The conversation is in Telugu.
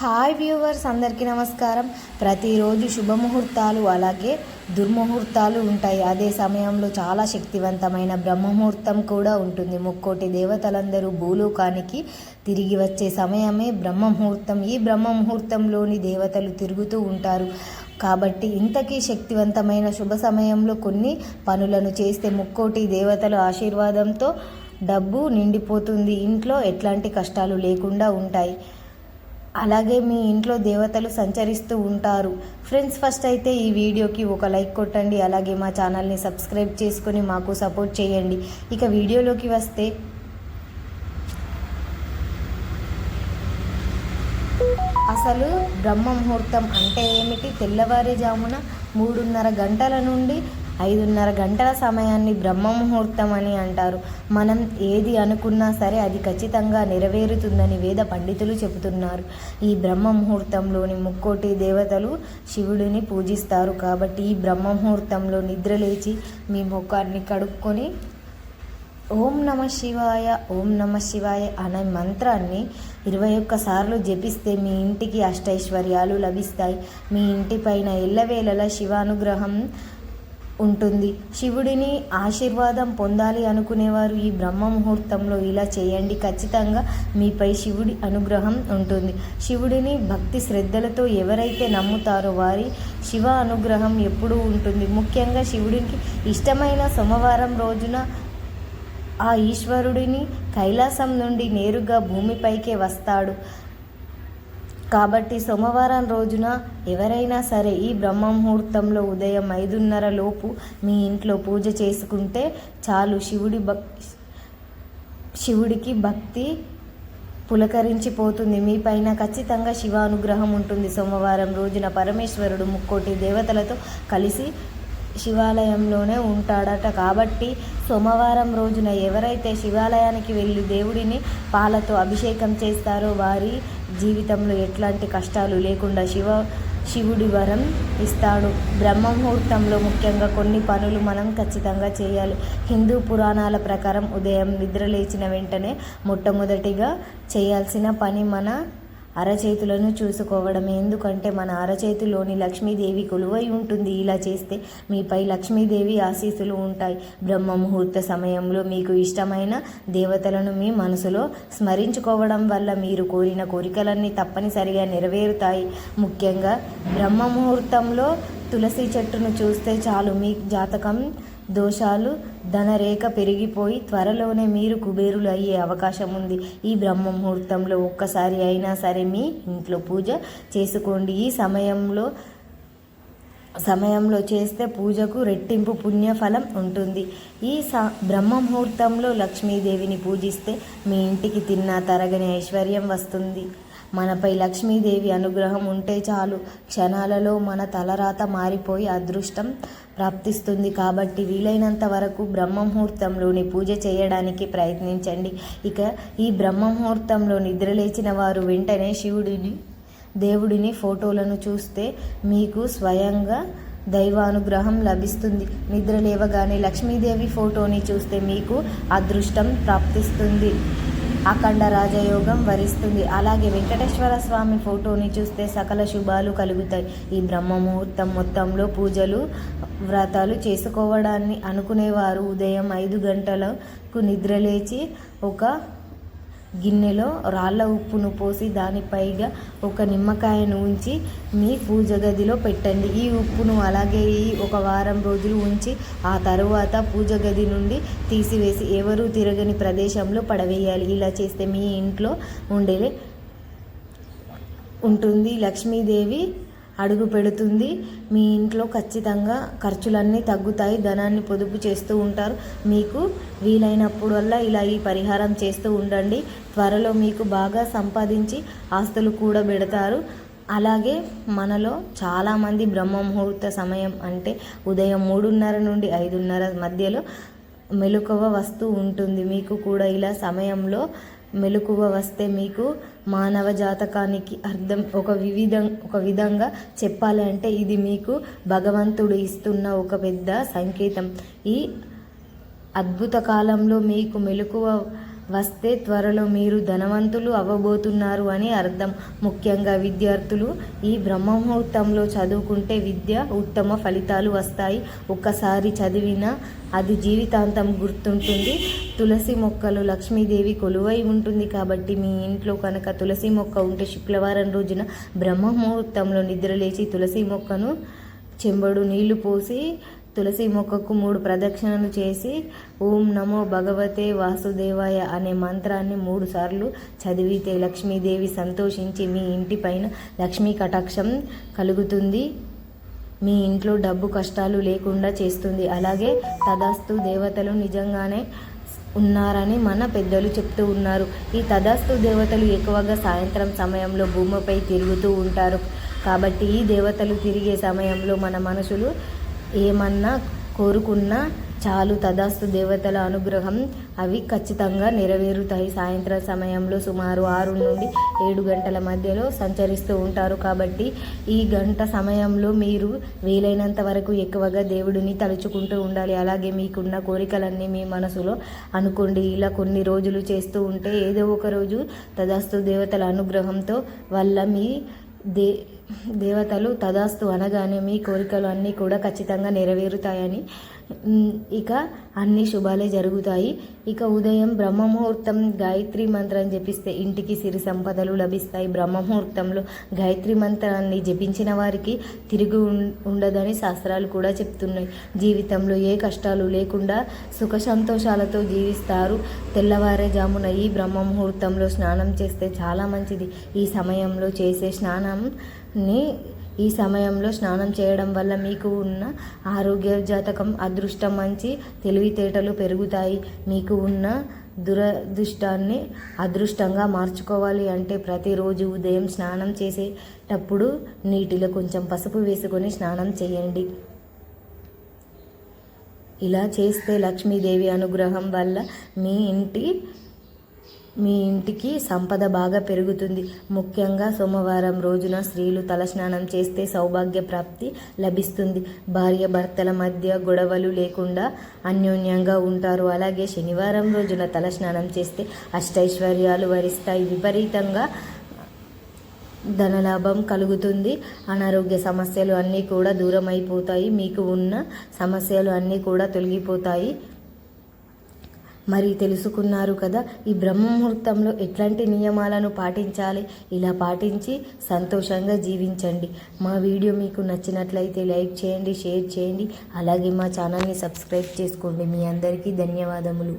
హాయ్ వ్యూవర్స్ అందరికీ నమస్కారం. ప్రతిరోజు శుభముహూర్తాలు అలాగే దుర్ముహూర్తాలు ఉంటాయి. అదే సమయంలో చాలా శక్తివంతమైన బ్రహ్మముహూర్తం కూడా ఉంటుంది. ముక్కోటి దేవతలందరూ భూలోకానికి తిరిగి వచ్చే సమయమే బ్రహ్మముహూర్తం. ఈ బ్రహ్మముహూర్తంలోని దేవతలు తిరుగుతూ ఉంటారు. కాబట్టి ఇంతకీ శక్తివంతమైన శుభ సమయంలో కొన్ని పనులను చేస్తే ముక్కోటి దేవతల ఆశీర్వాదంతో డబ్బు నిండిపోతుంది. ఇంట్లో ఎట్లాంటి కష్టాలు లేకుండా ఉంటాయి. అలాగే మీ ఇంట్లో దేవతలు సంచరిస్తూ ఉంటారు. ఫ్రెండ్స్ ఫస్ట్ అయితే ఈ వీడియోకి ఒక లైక్ కొట్టండి. అలాగే మా ఛానల్ని సబ్స్క్రైబ్ చేసుకొని మాకు సపోర్ట్ చేయండి. ఇక వీడియోలోకి వస్తే అసలు బ్రహ్మ ముహూర్తం అంటే ఏమిటి? తెల్లవారుజామున మూడున్నర గంటల నుండి ఐదున్నర గంటల సమయాన్ని బ్రహ్మ ముహూర్తం అని అంటారు. మనం ఏది అనుకున్నా సరే అది ఖచ్చితంగా నెరవేరుతుందని వేద పండితులు చెబుతున్నారు. ఈ బ్రహ్మ ముహూర్తంలోని ముక్కోటి దేవతలు శివుడిని పూజిస్తారు కాబట్టి ఈ బ్రహ్మ ముహూర్తంలో నిద్రలేచి మీ ముఖాన్ని కడుక్కొని ఓం నమ శివాయ ఓం నమ శివాయ అనే మంత్రాన్ని ఇరవై ఒక్కసార్లు జపిస్తే మీ ఇంటికి అష్టైశ్వర్యాలు లభిస్తాయి. మీ ఇంటిపైన ఎల్లవేళలా శివానుగ్రహం ఉంటుంది. శివుడిని ఆశీర్వాదం పొందాలి అనుకునేవారు ఈ బ్రహ్మ ముహూర్తంలో ఇలా చేయండి. ఖచ్చితంగా మీపై శివుడి అనుగ్రహం ఉంటుంది. శివుడిని భక్తి శ్రద్ధలతో ఎవరైతే నమ్ముతారో వారి శివ అనుగ్రహం ఎప్పుడూ ఉంటుంది. ముఖ్యంగా శివుడికి ఇష్టమైన సోమవారం రోజున ఆ ఈశ్వరుడిని కైలాసం నుండి నేరుగా భూమిపైకే వస్తాడు. కాబట్టి సోమవారం రోజున ఎవరైనా సరే ఈ బ్రహ్మ ముహూర్తంలో ఉదయం ఐదున్నర లోపు మీ ఇంట్లో పూజ చేసుకుంటే చాలు శివుడి భక్ శివుడికి భక్తి పులకరించిపోతుంది. మీ పైన ఖచ్చితంగా శివానుగ్రహం ఉంటుంది. సోమవారం రోజున పరమేశ్వరుడు ముక్కోటి దేవతలతో కలిసి శివాలయంలోనే ఉంటాడట. కాబట్టి సోమవారం రోజున ఎవరైతే శివాలయానికి వెళ్ళి దేవుడిని పాలతో అభిషేకం చేస్తారో వారి జీవితంలో ఎట్లాంటి కష్టాలు లేకుండా శివ శివుడి వరం ఇస్తాడు. బ్రహ్మ ముహూర్తంలో ముఖ్యంగా కొన్ని పనులు మనం ఖచ్చితంగా చేయాలి. హిందూ పురాణాల ప్రకారం ఉదయం నిద్రలేచిన వెంటనే మొట్టమొదటిగా చేయాల్సిన పని మన అరచేతులను చూసుకోవడమే. ఎందుకంటే మన అరచేతిలోని లక్ష్మీదేవి కొలువై ఉంటుంది. ఇలా చేస్తే మీపై లక్ష్మీదేవి ఆశీస్సులు ఉంటాయి. బ్రహ్మ ముహూర్త సమయంలో మీకు ఇష్టమైన దేవతలను మీ మనసులో స్మరించుకోవడం వల్ల మీరు కోరిన కోరికలన్నీ తప్పనిసరిగా నెరవేరుతాయి. ముఖ్యంగా బ్రహ్మ ముహూర్తంలో తులసి చెట్టును చూస్తే చాలు. మీ జాతకం దోషాలు ధనరేఖ పెరిగిపోయి త్వరలోనే మీరు కుబేరులు అయ్యే అవకాశం ఉంది ఈ బ్రహ్మ ముహూర్తంలో ఒక్కసారి అయినా సరే మీ ఇంట్లో పూజ చేసుకోండి. ఈ సమయంలో సమయంలో చేస్తే పూజకు రెట్టింపు పుణ్యఫలం ఉంటుంది. ఈ స బ్రహ్మ ముహూర్తంలో లక్ష్మీదేవిని పూజిస్తే మీ ఇంటికి తిన్న తరగని ఐశ్వర్యం వస్తుంది. మనపై లక్ష్మీదేవి అనుగ్రహం ఉంటే చాలు. క్షణాలలో మన తలరాత మారిపోయి అదృష్టం ప్రాప్తిస్తుంది కాబట్టి వీలైనంత వరకు బ్రహ్మముహూర్తంలోని పూజ చేయడానికి ప్రయత్నించండి. ఇక ఈ బ్రహ్మముహూర్తంలో నిద్రలేచిన వారు వెంటనే శివుడిని దేవుడిని ఫోటోలను చూస్తే మీకు స్వయంగా దైవానుగ్రహం లభిస్తుంది. నిద్ర లేవగానే లక్ష్మీదేవి ఫోటోని చూస్తే మీకు అదృష్టం ప్రాప్తిస్తుంది. అఖండ రాజయోగం వరిస్తుంది. అలాగే వెంకటేశ్వర స్వామి ఫోటోని చూస్తే సకల శుభాలు కలుగుతాయి. ఈ బ్రహ్మ ముహూర్తం మొత్తంలో పూజలు వ్రతాలు చేసుకోవడాన్ని అనుకునేవారు. ఉదయం ఐదు గంటలకు నిద్రలేచి ఒక గిన్నెలో రాళ్ళ ఉప్పును పోసి దానిపైగా ఒక నిమ్మకాయను ఉంచి మీ పూజ గదిలో పెట్టండి. ఈ ఉప్పును అలాగే ఈ ఒక వారం రోజులు ఉంచి ఆ తరువాత పూజ గది నుండి తీసివేసి ఎవరూ తిరగని ప్రదేశంలో పడవేయాలి. ఇలా చేస్తే మీ ఇంట్లో ఉండే ఉంటుంది. లక్ష్మీదేవి అడుగు పెడుతుంది. మీ ఇంట్లో ఖచ్చితంగా ఖర్చులన్నీ తగ్గుతాయి. ధనాన్ని పొదుపు చేస్తూ ఉంటారు. మీకు వీలైనప్పుడల్లా ఇలా ఈ పరిహారం చేస్తూ ఉండండి. త్వరలో మీకు బాగా సంపాదించి ఆస్తులు కూడా పెడతారు. అలాగే మనలో చాలామంది బ్రహ్మ ముహూర్త సమయం అంటే ఉదయం మూడున్నర నుండి ఐదున్నర మధ్యలో మెలకువ వస్తూ ఉంటుంది. మీకు కూడా ఇలా సమయంలో మెలకువ వస్తే మీకు మానవ జాతకానికి అర్థం ఒక వివిధ ఒక విధంగా చెప్పాలి అంటే ఇది మీకు భగవంతుడు ఇస్తున్న ఒక పెద్ద సంకేతం. ఈ అద్భుత కాలంలో మీకు మెలకువ వస్తే త్వరలో మీరు ధనవంతులు అవ్వబోతున్నారు అని అర్థం. ముఖ్యంగా విద్యార్థులు ఈ బ్రహ్మముహూర్తంలో చదువుకుంటే విద్య ఉత్తమ ఫలితాలు వస్తాయి. ఒక్కసారి చదివినా అది జీవితాంతం గుర్తుంటుంది. తులసి మొక్కలు లక్ష్మీదేవి కొలువై ఉంటుంది కాబట్టి మీ ఇంట్లో కనుక తులసి మొక్క ఉంటే శుక్రవారం రోజున బ్రహ్మముహూర్తంలో నిద్రలేచి తులసి మొక్కను చెంబడు నీళ్ళు పోసి తులసి మొక్కకు మూడు ప్రదక్షిణలు చేసి ఓం నమో భగవతే వాసుదేవాయ అనే మంత్రాన్ని మూడు సార్లు చదివితే లక్ష్మీదేవి సంతోషించి మీ ఇంటిపైన లక్ష్మీ కటాక్షం కలుగుతుంది. మీ ఇంట్లో డబ్బు కష్టాలు లేకుండా చేస్తుంది. అలాగే తదాస్తు దేవతలు నిజంగానే ఉన్నారని మన పెద్దలు చెప్తూ ఉన్నారు. ఈ తదాస్తు దేవతలు ఎక్కువగా సాయంత్రం సమయంలో భూమిపై తిరుగుతూ ఉంటారు. కాబట్టి ఈ దేవతలు తిరిగే సమయంలో మన మనసులు ఏమన్నా కోరుకున్నా చాలు తదాస్తు దేవతల అనుగ్రహం అవి ఖచ్చితంగా నెరవేరుతాయి. సాయంత్రం సమయంలో సుమారు ఆరు నుండి ఏడు గంటల మధ్యలో సంచరిస్తూ ఉంటారు. కాబట్టి ఈ గంట సమయంలో మీరు వీలైనంత వరకు ఎక్కువగా దేవుడిని తలుచుకుంటూ ఉండాలి. అలాగే మీకున్న కోరికలన్నీ మీ మనసులో అనుకోండి. ఇలా కొన్ని రోజులు చేస్తూ ఉంటే ఏదో ఒక రోజు తదాస్తు దేవతల అనుగ్రహంతో వల్ల మీ దే దేవతలు తదాస్తు అనగానే మీ కోరికలు అన్నీ కూడా ఖచ్చితంగా నెరవేరుతాయని. ఇక అన్ని శుభాలే జరుగుతాయి. ఇక ఉదయం బ్రహ్మముహూర్తం గాయత్రి మంత్రం జపిస్తే ఇంటికి సిరి సంపదలు లభిస్తాయి. బ్రహ్మముహూర్తంలో గాయత్రి మంత్రాన్ని జపించిన వారికి తిరిగి ఉండదని శాస్త్రాలు కూడా చెప్తున్నాయి. జీవితంలో ఏ కష్టాలు లేకుండా సుఖ సంతోషాలతో జీవిస్తారు. తెల్లవారేజామున ఈ బ్రహ్మముహూర్తంలో స్నానం చేస్తే చాలా మంచిది. ఈ సమయంలో చేసే స్నానం ని ఈ సమయంలో స్నానం చేయడం వల్ల మీకు ఉన్న ఆరోగ్య జాతకం అదృష్టం మంచి తెలివితేటలు పెరుగుతాయి. మీకు ఉన్న దురదృష్టాన్ని అదృష్టంగా మార్చుకోవాలి అంటే ప్రతిరోజు ఉదయం స్నానం చేసేటప్పుడు నీటిలో కొంచెం పసుపు వేసుకొని స్నానం చేయండి. ఇలా చేస్తే లక్ష్మీదేవి అనుగ్రహం వల్ల మీ ఇంటి మీ ఇంటికి సంపద బాగా పెరుగుతుంది. ముఖ్యంగా సోమవారం రోజున స్త్రీలు తలస్నానం చేస్తే సౌభాగ్య ప్రాప్తి లభిస్తుంది. భార్య భర్తల మధ్య గొడవలు లేకుండా అన్యోన్యంగా ఉంటారు. అలాగే శనివారం రోజున తలస్నానం చేస్తే అష్టైశ్వర్యాలు వరిస్తాయి. విపరీతంగా ధనలాభం కలుగుతుంది. అనారోగ్య సమస్యలు అన్నీ కూడా దూరం అయిపోతాయి మీకు ఉన్న సమస్యలు అన్నీ కూడా తొలగిపోతాయి. మరి తెలుసుకున్నారు కదా ఈ బ్రహ్మముహూర్తంలో ఎట్లాంటి నియమాలను పాటించాలి? ఇలా పాటించి సంతోషంగా జీవించండి. మా వీడియో మీకు నచ్చినట్లయితే లైక్ చేయండి షేర్ చేయండి. అలాగే మా ఛానల్ని సబ్స్క్రైబ్ చేసుకోండి. మీ అందరికీ ధన్యవాదములు.